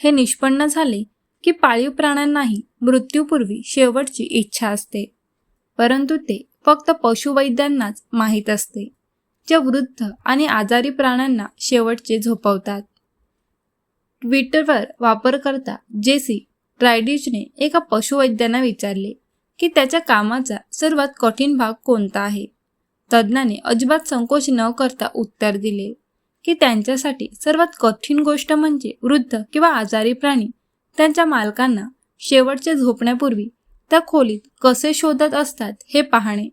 हे निष्पन्न झाले की पाळीव प्राण्यांनाही मृत्यूपूर्वी शेवटची इच्छा असते. परंतु ते फक्त पशुवैद्यांनाच माहीत असते जे वृद्ध आणि आजारी प्राण्यांना शेवटचे झोपवतात. ट्विटरवर वापरकर्ता जेसी ट्रायडिचने एका पशुवैद्यांना विचारले की त्याच्या कामाचा सर्वात कठीण भाग कोणता आहे? तज्ज्ञाने अजिबात संकोच न करता उत्तर दिले. की त्यांच्यासाठी सर्वात कठीण गोष्ट म्हणजे वृद्ध किंवा आजारी प्राणी. त्यांच्या मालकांना शेवटचे झोपण्यापूर्वी त्या खोलीत कसे शोधत असतात हे पाहणे.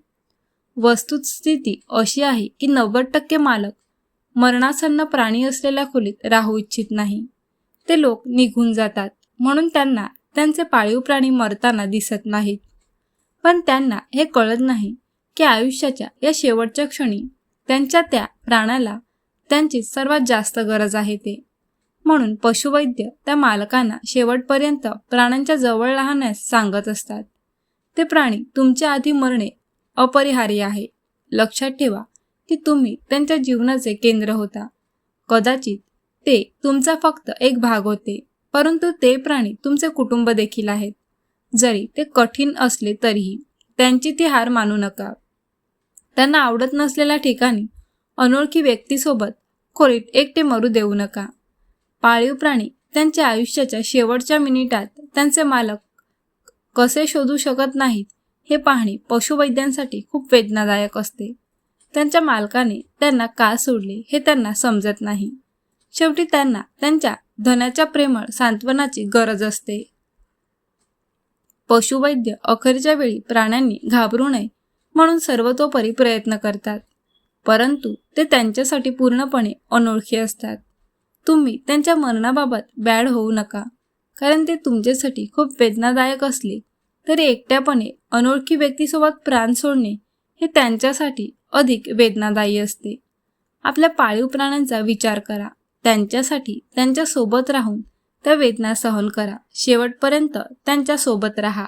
वस्तुस्थिती अशी आहे की नव्वद टक्के मालक मरणासन्न प्राणी असलेल्या खोलीत राहू इच्छित नाही. ते लोक निघून जातात. म्हणून त्यांना त्यांचे पाळीव प्राणी मरताना दिसत नाहीत. पण त्यांना हे कळत नाही की आयुष्याच्या या शेवटच्या क्षणी त्यांच्या त्या प्राण्याला त्यांची सर्वात जास्त गरज आहे ते. म्हणून पशुवैद्य त्या मालकांना शेवटपर्यंत प्राण्यांच्या जवळ राहण्यास सांगत असतात. ते प्राणी तुमच्या आधी मरणे अपरिहार्य आहे. लक्षात ठेवा की तुम्ही त्यांच्या जीवनाचे केंद्र होता. कदाचित ते तुमचा फक्त एक भाग होते परंतु ते प्राणी तुमचे कुटुंब देखील आहेत. जरी ते कठीण असले तरीही त्यांची ती हार मानू नका. त्यांना आवडत नसलेल्या ठिकाणी अनोळखी व्यक्तीसोबत खोलीत एकटे मरू देऊ नका. पाळीव प्राणी त्यांच्या आयुष्याच्या शेवटच्या मिनिटात त्यांचे मालक कसे शोधू शकत नाहीत हे पाहणे पशुवैद्यांसाठी खूप वेदनादायक असते. त्यांच्या मालकाने त्यांना का सोडले हे त्यांना समजत नाही. शेवटी त्यांना त्यांच्या धनाच्या प्रेमळ सांत्वनाची गरज असते. पशुवैद्य अखेरच्या वेळी प्राण्यांनी घाबरू नये म्हणून सर्वतोपरी प्रयत्न करतात. परंतु ते त्यांच्यासाठी पूर्णपणे अनोळखी असतात. तुम्ही त्यांच्या मरणाबाबत बॅड होऊ नका कारण ते तुमच्यासाठी खूप वेदनादायक असले तरी एकट्यापणे अनोळखी व्यक्तीसोबत प्राण सोडणे हे त्यांच्यासाठी अधिक वेदनादायी असते. आपल्या पाळीव प्राण्यांचा विचार करा. त्यांच्यासाठी त्यांच्यासोबत राहून त्या वेदना सहन करा. शेवटपर्यंत त्यांच्यासोबत राहा.